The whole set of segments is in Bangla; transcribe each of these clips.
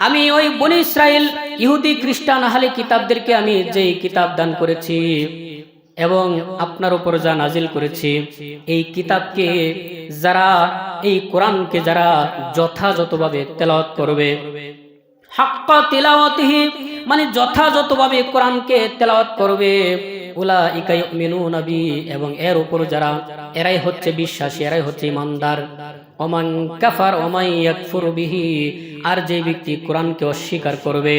আমি ওই বনি ইসরায়েল ইহুদি খ্রিস্টান আহলে কিতাবদেরকে আমি যেই কিতাব দান করেছি এবং আপনার উপর যা নাজিল করেছি, এই কিতাবকে যারা, এই কোরআনকে যারা যথাযথভাবে তেলাওয়াত করবে, হাক্কা তেলাওয়াতিহি মানে যথাযথভাবে কোরআনকে তেলাওয়াত করবে। উলা ইকাই মিনু নবী এবং এর উপর যারা, এরাই হচ্ছে বিশ্বাসী, এরাই হচ্ছে ইমানদার। ওমান কাফার ওমাই ইয়াকফুর বিহি, আর যে ব্যক্তি কোরআনকে অস্বীকার করবে,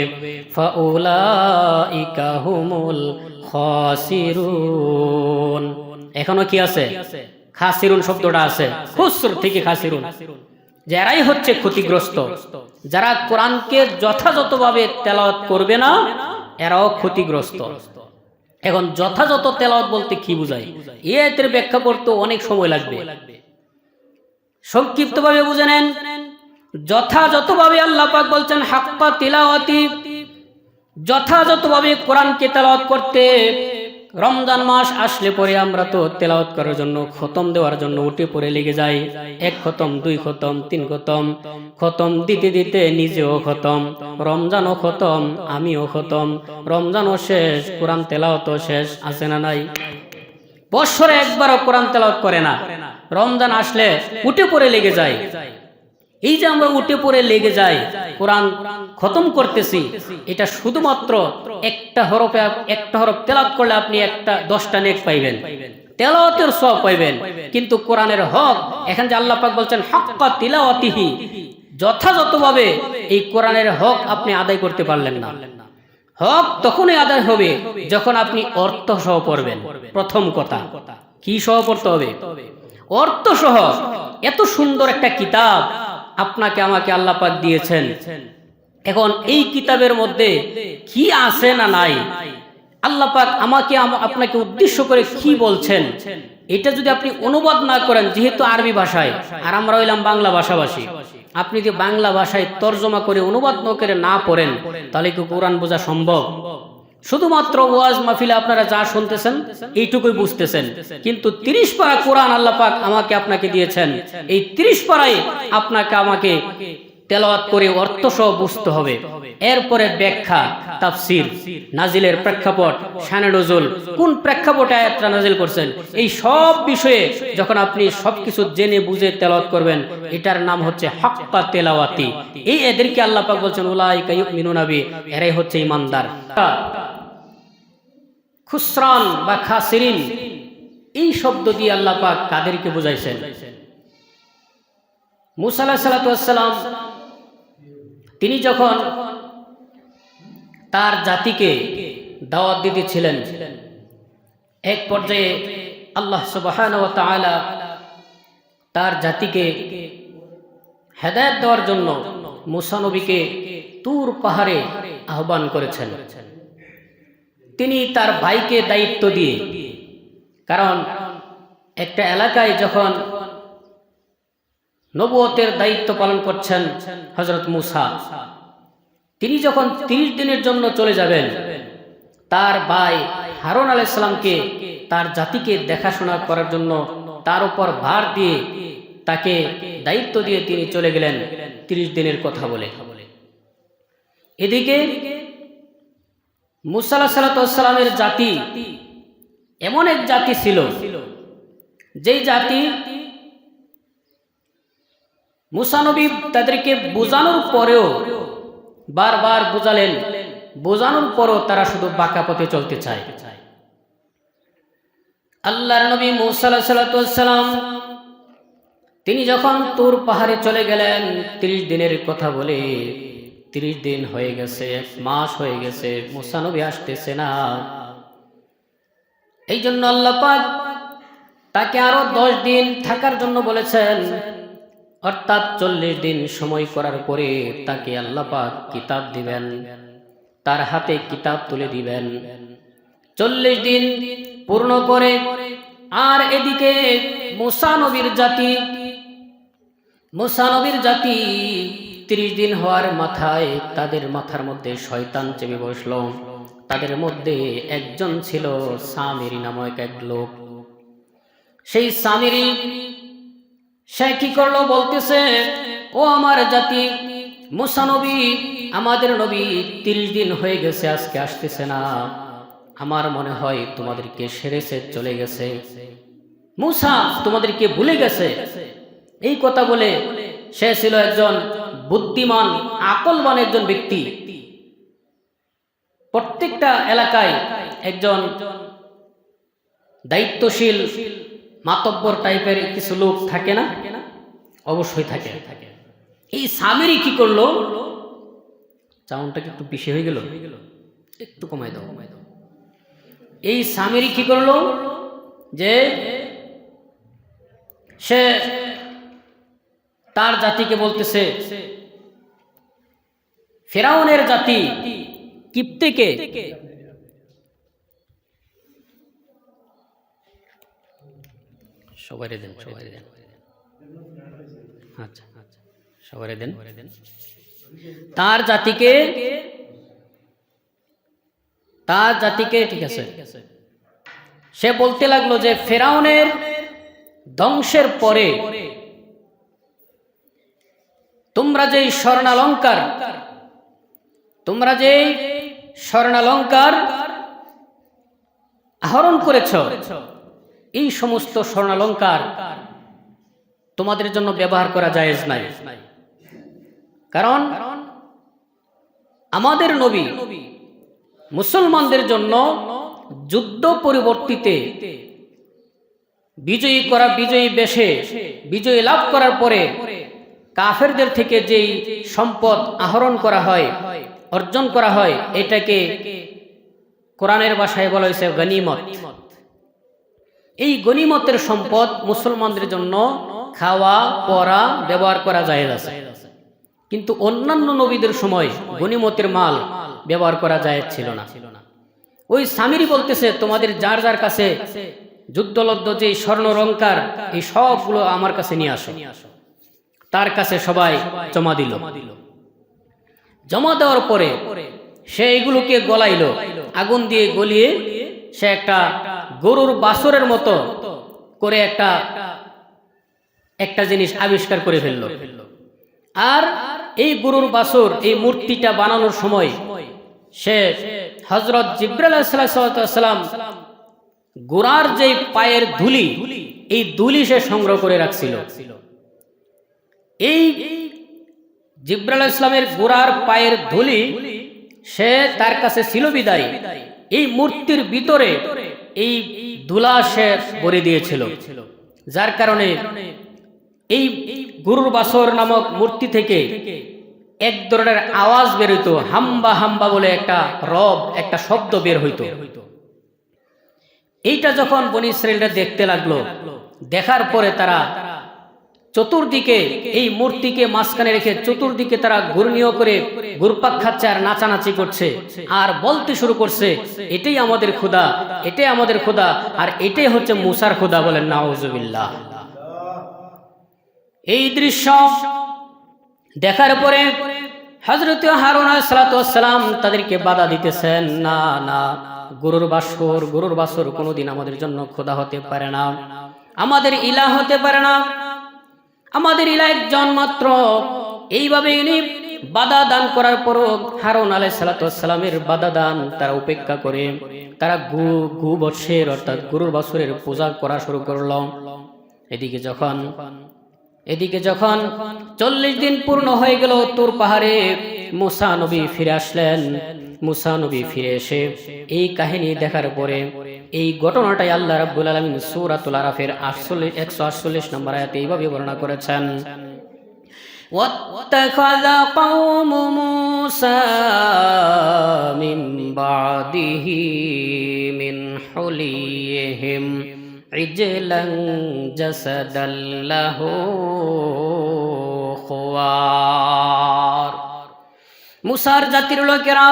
ফাউলাইকা হুমুল খাসিরুন। এখনও কি আছে? খাসিরুন শব্দটা আছে। খুসর থেকে খাসিরুন। যারাই হচ্ছে ক্ষতিগ্রস্ত। যারা কোরআনকে যথাযথভাবে তেলাওয়াত করবে না, এরাও ক্ষতিগ্রস্ত। এখন যথাযথ তেলাওয়াত বলতে কি বুঝায়? এ আয়াতের ব্যাখ্যা করতে অনেক সময় লাগবে। সংক্ষিপ্তভাবে বুঝে নেন। যথাযথভাবে আল্লাহ পাক বলছেন, হাক্কা তিলাওয়াতি। যথাযথভাবে কোরআনকে তেলাওয়াত করতে রমজান মাস আসলে পরে আমরা তো তেলাওয়াত করার জন্য, খতম দেওয়ার জন্য উঠে পড়ে লেগে যাই। এক খতম, দুই খতম, তিন খতম। খতম দিতে দিতে নিজেও খতম। রমজানও খতম, আমিও খতম। রমজানও শেষ, কোরআন তেলাওয়াতও শেষ, আছে না নাই? বৎসরে একবারও কোরআন তেলাওত করে না। রমজান আসলে উঠে পড়ে লেগে যায়। এই যে আমরা উঠে পড়ে লেগে যাই, কোরআন খতম করতেছি, এটা শুধুমাত্র একটা হরফে একটা হরফ তেলাওয়াত করলে আপনি একটা দশটা নেক পাইবেন। তেলাওয়াতের সব পাইবেন, কিন্তু কোরআনের হক, এখানে যে আল্লাহ পাক বলছেন, হক্কা তিলাওয়াতিহি যথাযথভাবে এই কোরআনের হক আপনি আদায় করতে পারলেন না। হক তখনই আদায় হবে যখন আপনি অর্থ সহ পড়বেন। প্রথম কথা, কি সহ পড়তে হবে? অর্থ সহ। এত সুন্দর একটা কিতাব আপনাকে আমাকে আল্লাহ পাক দিয়েছেন। এখন এই কিতাবের মধ্যে কি আছে না নাই? আল্লাহ পাক আমাকে আপনাকে উদ্দেশ্য করে কি বলছেন? এটা যদি আপনি অনুবাদ না করেন, যেহেতু আরবি ভাষায়, আর আমরা হইলাম বাংলা ভাষাভাষী, আপনি যদি বাংলা ভাষায় তর্জমা করে অনুবাদ না করে না পড়েন, তাহলে কি কোরআন বোঝা সম্ভব? শুধুমাত্র ওয়াজ মাহফিলে আপনারা যা শুনতেছেন, এইটুকুই বুঝতেছেন। কিন্তু তিরিশ পারা কোরআন আল্লাহ পাক আমাকে আপনাকে দিয়েছেন। এই তিরিশ পারায় আপনাকে আমাকে তেলাওয়াত করে অর্থ সহ বুঝতে হবে। এরপরে ব্যাখ্যা, তাফসির, নাজিলের প্রেক্ষাপট, শানে নজুল, কোন প্রেক্ষাপটে আয়াতটা নাজিল করছেন, এই সব বিষয়ে যখন আপনি সবকিছু জেনে বুঝে তেলাওয়াত করবেন, এটার নাম হচ্ছে হাক্কা তেলাওয়াতি। এই এদেরকে আল্লাহ পাক বলছেন, উলাইকা ইউমিনুনা বি, এরাই হচ্ছে ইমানদার। খুসরান বা খাসিরিন, এই শব্দ দিয়ে আল্লাহ পাক কাদেরকে বুঝাইছেন। মুসা আলাহ সাল্লাম তিনি যখন তার জাতিকে দাওয়াত দিতেছিলেন, এক পর্যায়ে আল্লাহ সুবহান ও তাআলা তার জাতিকে হেদায়ত দেওয়ার জন্য মুসা নবীকে তুর পাহাড়ে আহ্বান করেছেন। তিনি তার ভাইকে দায়িত্ব দিয়ে। কারণ একটা এলাকায় যখন নবুয়তের দায়িত্ব পালন করছেন হজরত মুসা, তিনি যখন তিরিশ দিনের জন্য চলে যাবেন, তার ভাই হারুন আলাইসালামকে তার জাতিকে দেখাশোনা করার জন্য তার উপর ভার দিয়ে তাকে দায়িত্ব দিয়ে তিনি চলে গেলেন তিরিশ দিনের কথা বলে। এদিকে মুসা সালাতামের জাতি এমন এক জাতি ছিল যেই জাতি মুসানবী তাদেরকে বোঝানোর পরেও বারবার বোঝালেন। বোঝানোর পরও তারা শুধু বাঁকা পথে চলতে চায়। আল্লাহর নবী মুসাল্লাম তিনি যখন তোর পাহাড়ে চলে গেলেন, তিরিশ দিনের কথা বলে তিরিশ দিন হয়ে গেছে, মাস হয়ে গেছে, মুসানবী আসতেছে না। এই জন্য আল্লাহ পাক তাকে আরও দশ দিন থাকার জন্য বলেছেন। অর্থাৎ চল্লিশ দিন সময় করার পরে তাকে আল্লাহ পাক কিতাব দিবেন, তার হাতে কিতাব তুলে দিবেন। চল্লিশ দিন পূর্ণ করে আর এদিকে মুসা নবীর জাতি মুসা নবীর জাতি তিরিশ দিন হওয়ার মাথায় তাদের মাথার মধ্যে শয়তান চেপে বসল। তাদের মধ্যে একজন ছিল সামিরি নামক এক লোক। সেই সামিরি, সে কি করল বলতেছে, ও আমার জাতি, মুসা নবী, আমাদের নবী তিরিশ দিন হয়ে গেছে, আজকে আসতেছে না। আমার মনে হয় তোমাদেরকে সেরেছে, চলে গেছে। মুসা তোমাদেরকে ভুলে গেছে। এই কথা বলে সে ছিল একজন বুদ্ধিমান আকলবান একজন ব্যক্তি। প্রত্যেকটা এলাকায় একজন দায়িত্বশীল, মাতব্বর টাইপের কিছু লোক থাকে না? অবশ্যই থাকে। এই সামিরি কি করল? চাউনটা একটু বেশি হয়ে গেল? একটু কমাই দাও। কমাই দাও এই সামিরি কি করল? যে সে তার জাতিকে বলতেছে, ফেরাউনের জাতি কিপ্তেকে? সবাই দেন সবাই দেন। আচ্ছা আচ্ছা সবাই দেন। তার জাতিকে তার জাতিকে, ঠিক আছে। সে বলতে লাগল যে, ফেরাউনের ধ্বংসের পরে তোমরা যেই স্বর্ণালঙ্কার, তোমরা যেই স্বর্ণালঙ্কার আহরণ করেছ, এই সমস্ত স্বর্ণালঙ্কার তোমাদের জন্য ব্যবহার করা জায়েজ নাই। কারণ আমাদের নবী মুসলমানদের জন্য যুদ্ধ পরিবর্তিতে বিজয়ী করা বিজয়ী বেশে, বিজয়ী লাভ করার পরে কাফেরদের থেকে যেই সম্পদ আহরণ করা হয়, অর্জন করা হয়, এটাকে কোরআনের ভাষায় বলা হয়েছে গনিমত। এই গনিমতের সম্পদ মুসলমানদের জন্য খাওয়া পরা ব্যবহার করা যায় আছে। কিন্তু অন্যান্য নবীদের সময় গনিমতের মাল ব্যবহার করা যায় ছিল না। ওই স্বামীরই বলতেছে, তোমাদের যার যার কাছে যুদ্ধলব্ধ যে স্বর্ণ রঙ্কার এই সবগুলো আমার কাছে নিয়ে আসো। তার কাছে সবাই জমা দিল। জমা দেওয়ার পরে সে এগুলোকে গলাইল। আগুন দিয়ে গলিয়ে সে একটা গরুর বাসরের মতো করে একটা একটা জিনিস আবিষ্কার করে ফেলল। আর এই গরুর বাসর এই মূর্তিটা বানানোর সময় সে হজরত জিব্রালাম গোড়ার যে পায়ের ধুলি, এই ধুলি সে সংগ্রহ করে রাখছিল। এই জিব্রাল ইসলামের গোড়ার পায়ের ধুলি, সে তার কাছে ছিল বিদায়। এই মূর্তির ভিতরে এই ধুলা সে ভরে দিয়েছিল। যার কারণে এই গুরুর বাসর নামক মূর্তি থেকে এক ধরনের আওয়াজ বের হইতো, হাম্বা হাম্বা বলে একটা রব, একটা শব্দ বের হইতো। এইটা যখন বনি ইসরায়েলরা দেখতে লাগল, দেখার পরে তারা চতুর্দিকে এই মূর্তিকে মাঝখানে রেখে চতুর্দিকে তারা ঘূর্ণীয় করে ঘুরপাক খাচ্ছে আর নাচানাচি করছে। আর বলতে শুরু করছে, এটাই আমাদের খুদা এটাই আমাদের খুদা আর এটাই হচ্ছে মুসার খুদা বলেন নাউজুবিল্লাহ। এই দৃশ্য দেখার পরে হজরত হারুন সালাম তাদেরকে বাধা দিতেছেন, না না, গরুর বাসর, গুরুর বাসর কোনোদিন আমাদের জন্য খোদা হতে পারে না। আমাদের ইলা হতে পারে না। আমাদের ইলা জন্মাত্র। মাত্র এইভাবে ইনি বাধা দান করার পরও হারুন আলাই সালাতামের বাধা দান তারা উপেক্ষা করে। তারা গু গু বর্ষের অর্থাৎ গরুর বছরের পূজা করা শুরু করল। এদিকে যখন এদিকে যখন চল্লিশ দিন পূর্ণ হয়ে গেল তোর পাহাড়ে, মুসা নবী ফিরে আসলেন। মুসা নবী ফিরে এসে এই কাহিনী দেখার পরে এই ঘটনাটাই আল্লাহ রাব্বুল আলমিন সুরাতুল আরাফের আটচল্লিশ একশো আটচল্লিশ নম্বর আয়াতে এইভাবে বর্ণনা করেছেন واتخذ قوم موسى من بعده من حليهم عجلا جسدا له خوار মুসার জাতির লোকেরা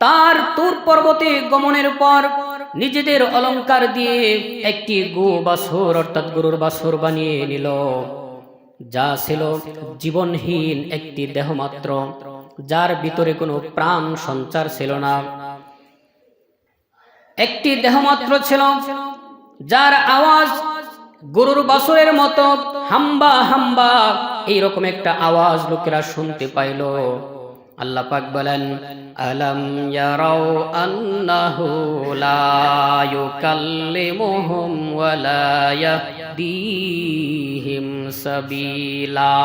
তার তুর পর্বতে গমনের পর নিজেদের অলংকার দিয়ে একটি গো বাছর অর্থাৎ গরুর বাছর বানিয়ে নিল। যা ছিল জীবনহীন একটি দেহ মাত্র যার ভিতরে কোনো প্রাণ সঞ্চার ছিল না। একটি দেহ মাত্র ছিল যার আওয়াজ গরুর বাসরের মতো হাম্বা হাম্বা, এইরকম একটা আওয়াজ লোকেরা শুনতে পাইল। আল্লাহ পাক বলেন, আলম ইয়ারাও আন্নাহু লা ইউকাল্লিমুহুম ওয়া লা ইয়াহদিহিম সাবিলা।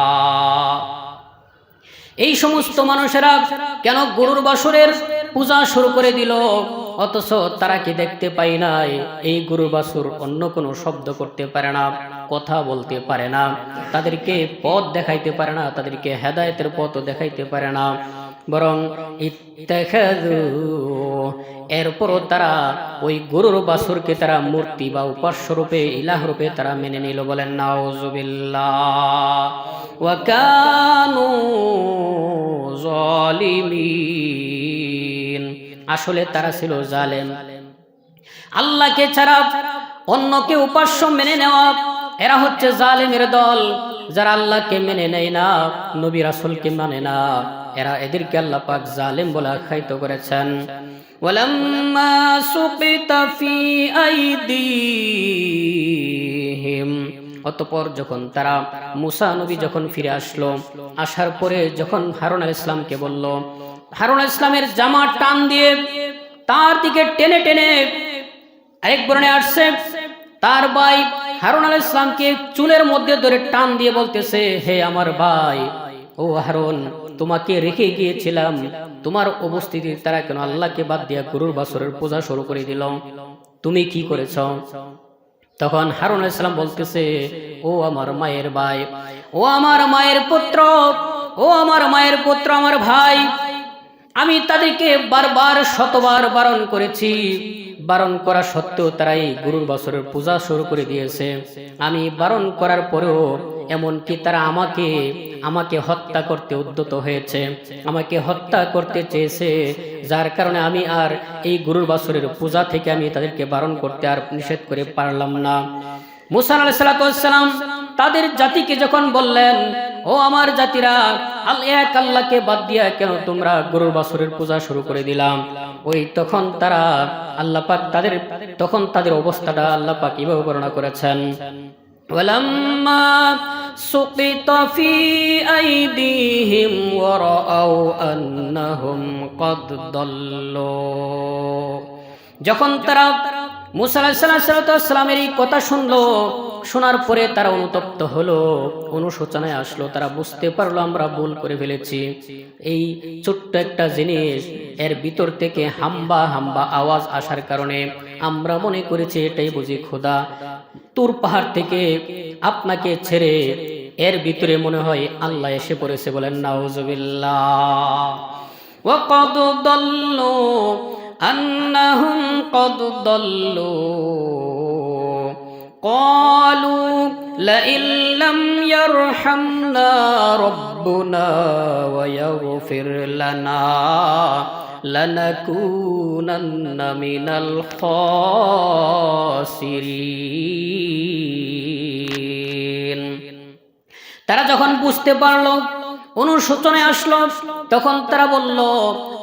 এই সমস্ত মানুষেরা কেন গরুর বাসরের পূজা শুরু করে দিল। অথচ তারা কি দেখতে পাই নাই? এই গরু বাসুর অন্য কোনো শব্দ করতে পারে না, কথা বলতে পারে না, তাদেরকে পথ দেখাইতে পারে না, তাদেরকে হেদায়তের পথ দেখাইতে পারে না। বরং ইত্তাখাযু এরপরও তারা ওই গরুর বাসুরকে তারা মূর্তি বা উপাস্য রূপে ইলাহ রূপে তারা মেনে নিল বলেন কানু আসলে তারা ছিল জালেম। আল্লাহকে ছাড়া অন্যকে উপাস্য মেনে নেওয়া, এরা হচ্ছে জালেমের দল। যারা আল্লাহকে মেনে নেয় না, নবী রাসূলকে মানে না, এরা এদেরকে আল্লাহ পাক জালেম বলে আখ্যায়িত করেছেন। ওয়ালাম্মা সুকিতা ফি আইদিহিম। অতপর যখন তারা মুসা নবী যখন ফিরে আসলো, আসার পরে যখন হারুন আল ইসলামকে বলল, হারুন ইসলামের জামা টান দিয়ে তার দিকে টেনে টেনে আরেক বরণে আসছে। তার ভাই হারুন আল ইসলামকে চুলের মধ্যে ধরে টান দিয়ে বলতেছে, হে আমার ভাই, ও হারুন তোমাকে রেখে গিয়েছিলাম। তোমার উপস্থিতি তারা কেন আল্লাহকে বাদ দিয়া গরুর বাসরের পূজা শুরু করে দিল। তুমি কি করেছ? তখন হারুন ইসলাম বলতেছে, ও আমার মায়ের ভাই, ও আমার মায়ের পুত্র, ও আমার মায়ের পুত্র আমার ভাই, আমি তাদেরকে বারবার শতবার বারণ করেছি। বারণ করা সত্ত্বেও তারা এই গুরুর বছরের পূজা শুরু করে দিয়েছে। আমি বারণ করার পরেও এমনকি তারা আমাকে আমাকে হত্যা করতে উদ্যত হয়েছে। আমাকে হত্যা করতে চেয়েছে, যার কারণে আমি আর এই গুরুর বছরের পূজা থেকে আমি তাদেরকে বারণ করতে আর নিষেধ করে পারলাম না। মুসা আলাইসালাম তাদের জাতিকে যখন বললেন, ও আমার জাতিরা এক আল্লাহকে বাদ দিয়া কেন তোমরা গরুর বাছরের পূজা শুরু করে দিলাম ওই তখন তারা আল্লাহ পাক তাদের, তখন তাদের অবস্থাটা আল্লাহ পাক এভাবে বর্ণনা করেছেন। ولما سقط في أيديهم ورأوا أنهم قد ضلوا যখন তারা মুসা আলাহিসাল্লামের এই কথা শুনলো শোনার পরে তারা অনুতপ্ত হলো অনুশোচনায় আসলো তারা বুঝতে পারলো আমরা ভুল করে ফেলেছি এই ছোট্ট একটা জিনিস এর ভিতর থেকে হাম্বা হাম্বা আওয়াজ আসার কারণে আমরা মনে করেছি এটাই বুঝি খোদা তুর পাহাড় থেকে আপনাকে ছেড়ে এর ভিতরে মনে হয় আল্লাহ এসে পড়েছে বলেন নাউজুবিল্লাহ وقد ضلوا أنهم قد ضلوا قالوا لئن لم يرحمنا ربنا ويغفر لنا لنكونن من الخاسرين তারা যখন বুঝতে পারলো অনুশোচনায় আসলো তখন তারা বলল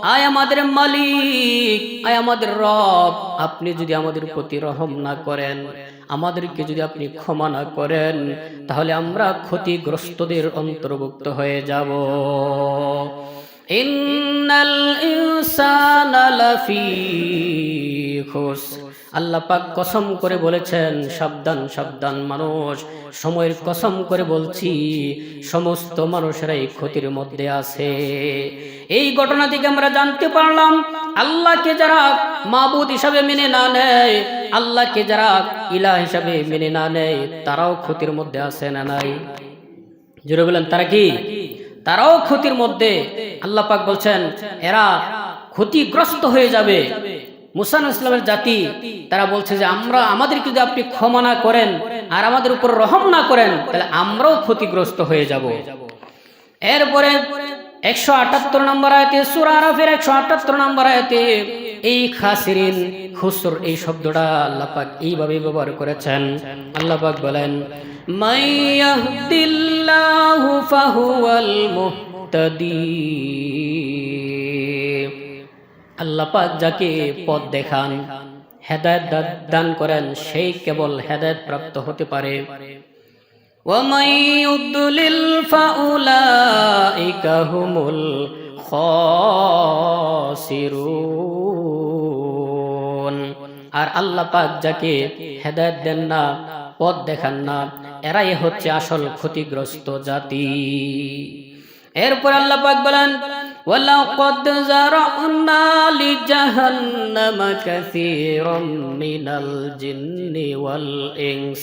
আয় আমাদের মালিক আয় আমাদের রব আপনি যদি আমাদের প্রতি রহম না করেন আমাদেরকে যদি আপনি ক্ষমা না করেন তাহলে আমরা ক্ষতিগ্রস্তদের অন্তর্ভুক্ত হয়ে যাব ইন্নাল ইনসানা লাফি খুসর আল্লাহ পাক কসম করে বলেছেন, সাবধান সাবধান মানুষ। সময়ের কসম করে বলছি, সমস্ত মানুষেরাই ক্ষতির মধ্যে আছে। এই ঘটনা থেকে আমরা জানতে পারলাম, আল্লাহকে যারা মাবুদ হিসাবে মেনে না নেয়, আল্লাহকে যারা ইলা হিসাবে মেনে না নেয়, তারাও ক্ষতির মধ্যে আছে না নাই? জুড়ে বলেন, তারা কি? তারাও ক্ষতির মধ্যে। আল্লাহ পাক বলছেন, এরা ক্ষতিগ্রস্ত হয়ে যাবে। মুসান ইসলামের জাতি, তারা বলছে যে, আমরা আমাদের যদি আপনি ক্ষমা না করেন আর আমাদের উপর রহম না করেন, তাহলে আমরাও ক্ষতিগ্রস্ত হয়ে যাব। এরপরে একশো আটাত্তর নম্বর আয়তে সুরারফের একশো আটাত্তর নম্বর আয়তে এই খাসিরিন, খুসর এই শব্দটা আল্লাপাক এইভাবে ব্যবহার করেছেন। আল্লাপাক বলেন আল্লাপাক ফাহুয়াল যাকে পথ দেখান, হেদায়ত দান করেন, সেই কেবল হেদায়ত প্রাপ্ত হতে পারে। ওয়ামাইয়ুদ্দুলিল ফাউলাইকা ফাউলা الخاسرون আর আল্লাহ পাক যাকে হেদায়েত দেন না পথ দেখান না এরাই হচ্ছে আসল ক্ষতিগ্রস্ত জাতি এরপর আল্লাহ পাক বলেন ওয়ালাকাদ যারানা লিজাহান্নাম কাসীরাম মিনাল জিন্নি ওয়াল ইনস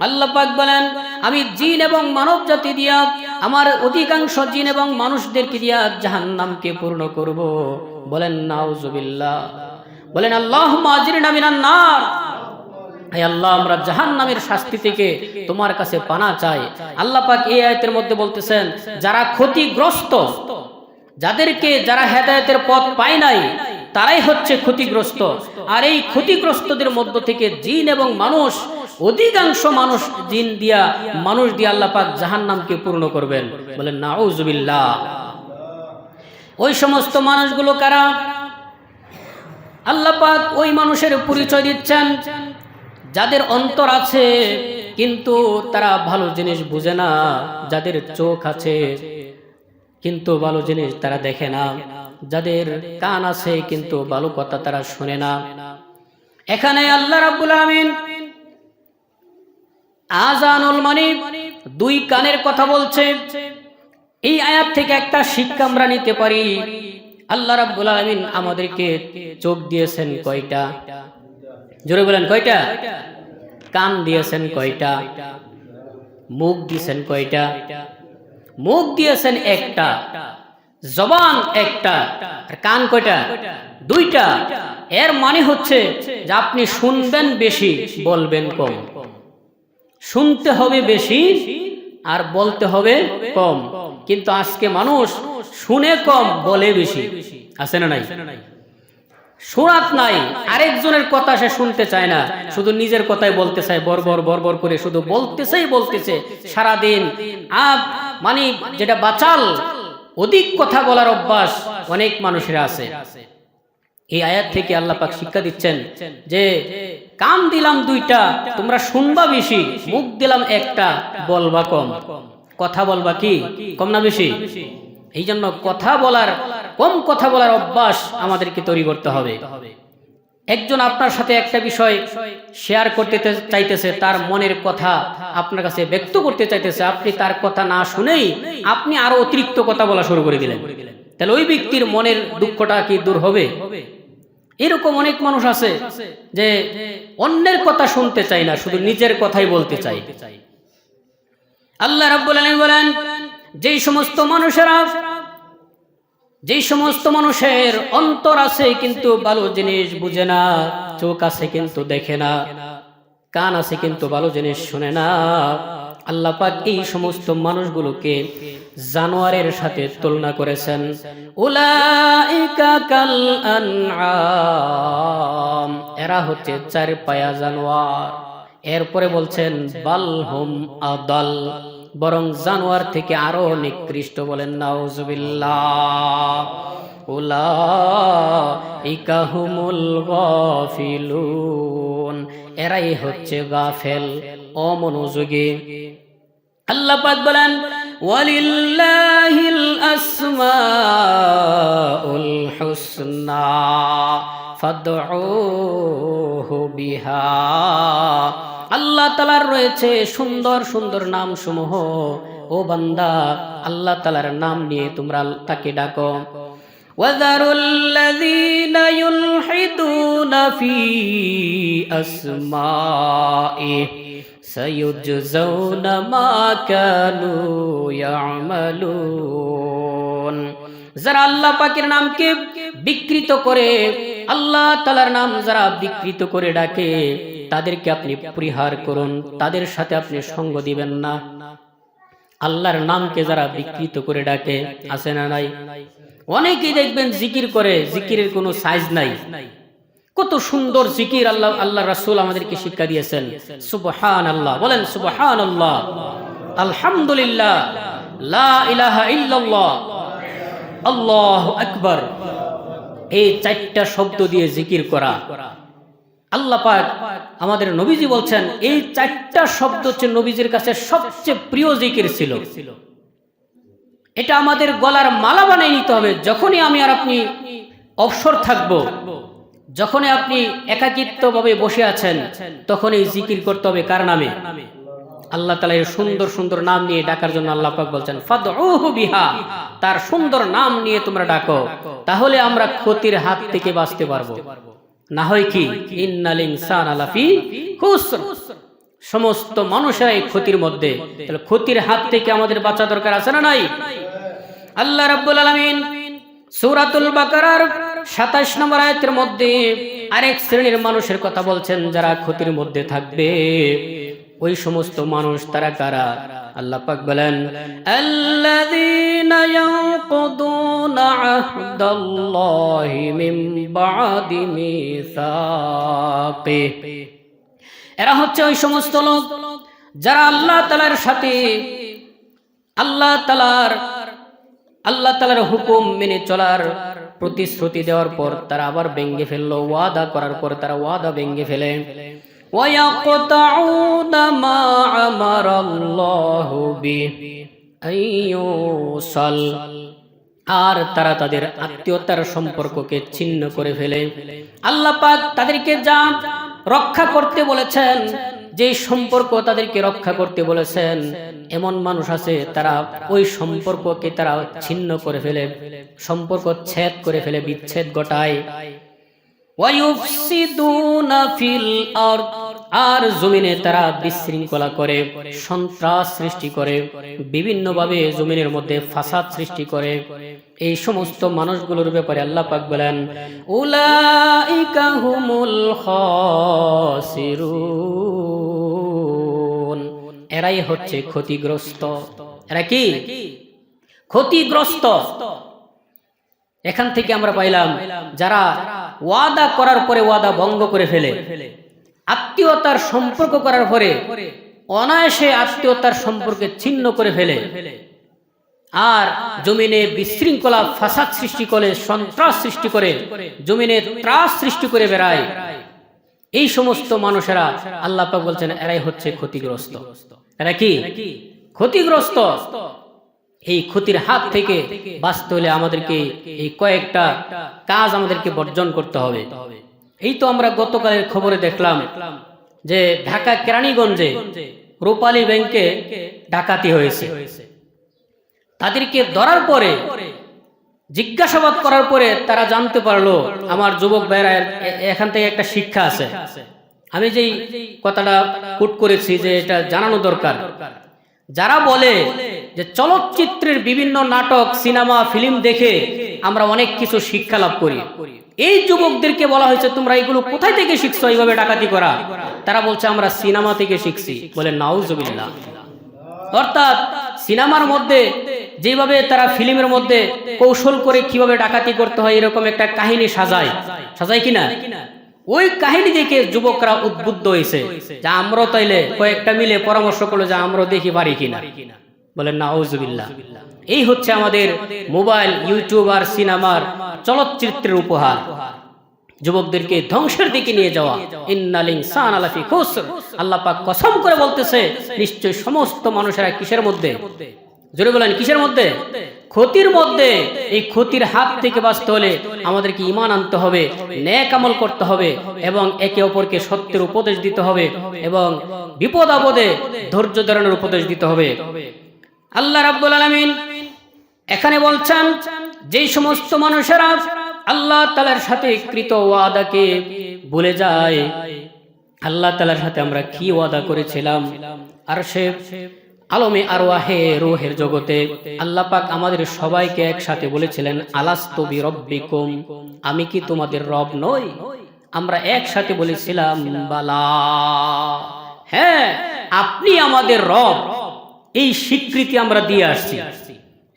আল্লাহ পাক বলেন, আমি জিন এবং মানব জাতি দিয়া, আমার অধিকাংশ জিন এবং মানুষদেরকে দিয়া জাহান্নামকে পূর্ণ করব। বলেন, নাউজুবিল্লাহ। বলেন আল্লাহ নার। হে আল্লাহ, আমরা শাস্তি থেকে তোমার কাছে পানা চাই। আল্লাহ পাক এই মধ্যে বলতেছেন, যারা ক্ষতিগ্রস্ত, যাদেরকে যারা হেদায়েতের পথ পায় নাই, তারাই হচ্ছে ক্ষতিগ্রস্ত। আর এই ক্ষতিগ্রস্তদের মধ্য থেকে জিন এবং মানুষ অধিকাংশ মানুষ জিন দিয়া, মানুষ দিয়ে আল্লাহ পাক জাহান্নামকে পূর্ণ করবেন। বলেন নাউজুবিল্লাহ ওই সমস্ত মানুষগুলো কারা? আল্লাহ পাক ওই মানুষের পরিচয় দিচ্ছেন, যাদের অন্তর আছে, কিন্তু তারা ভালো জিনিস বুঝে না, যাদের চোখ আছে, কিন্তু ভালো জিনিস তারা দেখে না, যাদের কান আছে, কিন্তু ভালো কথা তারা শুনে না। এখানে আল্লাহ রাব্বুল আমিন আজানুল মানে দুই কানের কথা বলছে। এই আয়াত থেকে একটা শিক্ষা আমরা নিতে পারি। আল্লাহ রাব্বুল আলামিন আমাদেরকে চোখ দিয়েছেন কয়টা? জোরে বলেন, কয়টা? কান দিয়েছেন কয়টা? মুখ দিয়েছেন কয়টা? মুখ দিয়েছেন একটা। জবান একটা। আর কান কয়টা? দুইটা। এর মানে হচ্ছে যে আপনি শুনবেন বেশি, বলবেন কম। শুনতে হবে বেশি আর বলতে হবে কম। কিন্তু আজকে মানুষ শুনে কম, বলে বেশি। আছে না নাই? সুরাত নাই, আরেকজনের কথা সে শুনতে চায় না। শুধু নিজের কথাই বলতে চায় বরবর বরবর করে। শুধু বলতেছেই বলতেছে, সারাদিন। আপ মানে যেটা বাচাল, অধিক কথা বলার অভ্যাস অনেক মানুষের আছে। এই আয়াত থেকে আল্লাহ পাক শিক্ষা দিচ্ছেন যে কান দিলাম দুইটা, তোমরা শুনবা বেশি, মুখ দিলাম একটা, বলবা কম। কথা বলবা কি? কম না বেশি? এই জন্য কথা বলার, কম কথা বলার অভ্যাস আমাদেরকে তৈরি করতে হবে। একজন আপনার সাথে একটা বিষয় শেয়ার করতে চাইতেছে, তার মনের কথা আপনার কাছে ব্যক্ত করতে চাইতেছে, আপনি তার কথা না শুনেই আপনি আরও অতিরিক্ত কথা বলা শুরু করে দিলেন। তাহলে ওই ব্যক্তির মনের দুঃখটা কি দূর হবে? এরকম অনেক মানুষ আছে যে অন্যের কথা শুনতে চাই না, শুধু নিজের কথাই বলতে চাই আল্লাহ রাব্বুল আলামিন বলেন, যেই সমস্ত মানুষেরা, যেই সমস্ত মানুষের অন্তর আছে কিন্তু ভালো জিনিস বুঝে না, চোখ আছে কিন্তু দেখে না। কান আছে কিন্তু ভালো জিনিস শুনে না। আল্লাহ পাক এই সমস্ত মানুষগুলোকে জানোয়ারের সাথে তুলনা করেছেন। এরা হচ্ছে চার পায়া জানোয়ার। এরপরে বলছেন বালহুম আদাল। বরং জানোয়ার থেকে আরও নিকৃষ্ট বলেন, নাউজুবিল্লাহ। উলাইকা হুমুল এরাই হচ্ছে গাফেল, অমনোযোগী। আল্লাহ বলেন, ওয়ালিল্লাহিল বিহা। আল্লাহ তালার রয়েছে সুন্দর সুন্দর নাম সমূহ ও বান্দা, আল্লাহ তালার নাম নিয়ে তোমরা তাকে ডাকো। وذروا الذين يلحدون في أسمائه سيجزون ما كانوا يعملون যারা আল্লাহ পাকের নামকে বিকৃত করে আল্লাহ তালার নাম যারা বিকৃত করে ডাকে তাদেরকে আপনি পরিহার করুন তাদের সাথে আপনি সঙ্গ দিবেন না আল্লাহর নামকে যারা বিকৃত করে ডাকে আছে না নাই অনেকেই দেখবেন জিকির করে, জিকিরের কোনো সাইজ নাই। কত সুন্দর জিকির আল্লাহ আল্লাহ রাসুল আমাদেরকে শিক্ষা দিয়েছেন। সুবহান আল্লাহ বলেন সুবহান আল্লাহ আলহামদুলিল্লাহ। লা ইলাহা ইল্লাল্লাহ। আল্লাহু আকবার। এই চারটা শব্দ দিয়ে জিকির করা। আল্লাহ পাক আমাদের নবীজি বলছেন, এই চারটা শব্দ হচ্ছে নবীজির কাছে সবচেয়ে প্রিয় জিকির ছিল। এটা আমাদের গলার মালা বানিয়ে নিতে হবে। যখনই আমি আর আপনি অবসর থাকব, যখনই আপনি একাকিত্বভাবে বসে আছেন তখন এই জিকির করতে হবে কার নামে? আল্লাহ তালা এর সুন্দর সুন্দর নাম নিয়ে ডাকার জন্য আল্লাহ পাক বলছেন বিহা তার সুন্দর নাম নিয়ে তোমরা ডাকো, তাহলে আমরা ক্ষতির হাত থেকে বাঁচতে পারব। না হয় কি? ইন্নাল ইনসান আলাফি সমস্ত মানুষেরা ক্ষতির মধ্যে। তাহলে ক্ষতির হাত থেকে আমাদের বাঁচা দরকার আছে না নাই? আল্লাহ রাব্বুল আলামিন সূরাতুল বাকারার 27 নম্বর আয়াতের মধ্যে আরেক শ্রেণির মানুষের কথা বলছেন, যারা ক্ষতির মধ্যে থাকবে। ওই সমস্ত মানুষ তারা কারা? আল্লাহ পাক বলেন, আল্লাযীনা ইয়ানকুদুনা আহদাল্লাহি মিন বাদি মিসাকিহি এরা হচ্ছে ওই সমস্ত লোক যারা আল্লাহ তালার সাথে, আল্লাহ তালার আল্লাহ তালার হুকুম মেনে চলার প্রতিশ্রুতি দেওয়ার পর তারা আবার ভেঙ্গে ফেললো ওয়াদা করার পর তারা ওয়াদা ভেঙ্গে ফেলে ويقطعون ما أمر الله به أن يوصل আর তারা তাদের আত্মীয়তার সম্পর্ককে ছিন্ন করে ফেলে আল্লাহ পাক তাদেরকে যা রক্ষা করতে বলেছেন যে সম্পর্ক তাদেরকে রক্ষা করতে বলেছেন, এমন মানুষ আছে তারা ওই সম্পর্ককে তারা ছিন্ন করে ফেলে, সম্পর্ক ছেদ করে ফেলে, বিচ্ছেদ ঘটায়। ওয়ায়ুফসিদুনা ফিল আরদ আর জমিনে তারা বিশৃঙ্খলা করে, সন্ত্রাস সৃষ্টি করে, বিভিন্নভাবে জমিনের মধ্যে ফাসাদ সৃষ্টি করে। এই সমস্ত মানুষগুলোর ব্যাপারে আল্লাহ পাক বলেন, উলাইকা হুমুল খাসিরুন। এরাই হচ্ছে ক্ষতিগ্রস্ত। এরা কি? ক্ষতিগ্রস্ত। এখান থেকে আমরা পাইলাম, যারা ওয়াদা করার পরে ওয়াদা ভঙ্গ করে ফেলে আত্মীয়তার সম্পর্ক করার পরে অনায়াসে আত্মীয়তার সম্পর্কে ছিন্ন করে ফেলে। আর জমিনে বিশৃঙ্খলা, ফাসাদ সৃষ্টি করে, সন্ত্রাস সৃষ্টি করে, জমিনে ত্রাস সৃষ্টি করে বেড়ায়। এই সমস্ত মানুষেরা আল্লাহ বলছেন, এরাই হচ্ছে ক্ষতিগ্রস্ত। এরা কি? ক্ষতিগ্রস্ত। এই ক্ষতির হাত থেকে বাঁচতে হলে আমাদেরকে এই কয়েকটা কাজ আমাদেরকে বর্জন করতে হবে। এই তো আমরা গতকালের খবরে দেখলাম যে ঢাকা কেরানীগঞ্জে রূপালী ব্যাংকে ডাকাতি হয়েছে। তাদেরকে ধরার পরে, জিজ্ঞাসাবাদ করার পরে তারা জানতে পারল, আমার যুবক ভাইরা এখান থেকে একটা শিক্ষা আছে। আমি যেই কথাটা কুট করেছি যে এটা জানানো দরকার। যারা বলে যে চলচ্চিত্রের বিভিন্ন নাটক, সিনেমা, ফিল্ম দেখে আমরা অনেক কিছু শিক্ষা লাভ করি। এই যুবকদেরকে বলা হয়েছে, তোমরা এগুলো কোথায় থেকে শিখছো? এইভাবে ডাকাতি করা। তারা বলছে, আমরা সিনেমা থেকে শিখছি। বলে, নাউজুবিল্লাহ। অর্থাৎ সিনেমার মধ্যে, যেভাবে তারা ফিল্মের মধ্যে কৌশল করে কীভাবে ডাকাতি করতে হয়, এরকম একটা কাহিনী সাজায়। সাজায় কিনা? ওই কাহিনী দেখে যুবকরা উদ্বুদ্ধ হয়েছে যে আমরা তাইলে কয়েকটা মিলে পরামর্শ করল যে আমরা দেখি পারি কিনা। বলেন না ওজুবিল্লাহ এই হচ্ছে আমাদের মোবাইল ইউটিউব আর সিনেমার চলচ্চিত্রের উপহার। যুবকদেরকে ধ্বংসের দিকে নিয়ে যাওয়া। ইন্নালিং সান আলাফি খুসর। আল্লাহ পাক কসম করে বলতেছে, নিশ্চয় সমস্ত মানুষেরা কিসের মধ্যে? জোরে বলেন, কিসের মধ্যে? ক্ষতির মধ্যে। এই ক্ষতির হাত থেকে বাঁচতে হলে আমাদেরকে ইমান আনতে হবে ন্যাক আমল করতে হবে এবং একে অপরকে সত্যের উপদেশ দিতে হবে এবং বিপদ আপদে ধৈর্য ধারণের উপদেশ দিতে হবে। আল্লাহ রাব্বুল আলামিন এখানে বলছেন, যেই সমস্ত মানুষেরা আল্লাহ তালার সাথে কৃত ওয়াদাকে ভুলে যায়, আল্লাহ তালার সাথে আমরা কি ওয়াদা করেছিলাম? আর সে আলমে আরওয়াহে রোহের জগতে আল্লাহ পাক আমাদের সবাইকে একসাথে বলেছিলেন আলাস্তবি রব্বিকুম আমি কি তোমাদের রব নই? আমরা একসাথে বলেছিলাম, বালা। হ্যাঁ আপনি আমাদের রব। এই স্বীকৃতি আমরা দিয়ে আসছি।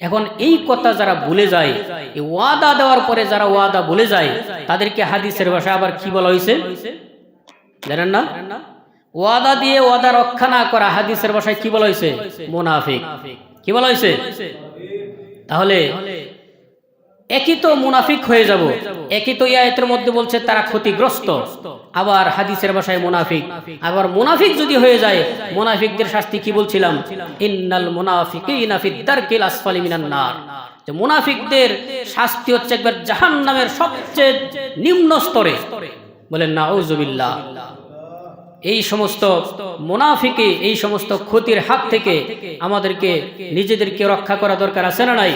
এখন এই কথা যারা ভুলে যায়, এই ওয়াদা দেওয়ার পরে যারা ওয়াদা ভুলে যায়, তাদেরকে হাদিসের ভাষা আবার কি বলা হয়েছে? জানেন না? ওয়াদা দিয়ে ওয়াদা রক্ষা না করা হাদিসের ভাষায় কি বলা হয়েছে? মোনাফিক। কি বলা হয়েছে? তাহলে একই তো মুনাফিক হয়ে যাব। একই তো ইয়াতের মধ্যে বলছে তারা ক্ষতিগ্রস্ত। আবার হাদিসের ভাষায় মুনাফিক। আবার মুনাফিক যদি হয়ে যায়, মুনাফিকদের শাস্তি কি বলছিলাম? ইন্নাল মুনাফিকিনা ফিদ দারকিল আসফালি মিনান নার। মুনাফিকদের শাস্তি হচ্ছে একবার জাহান্নামের সবচেয়ে নিম্ন স্তরে। বলেন নাউজুবিল্লাহ এই সমস্ত মুনাফিকে, এই সমস্ত ক্ষতির হাত থেকে আমাদেরকে নিজেদেরকে রক্ষা করা দরকার আছে না নাই?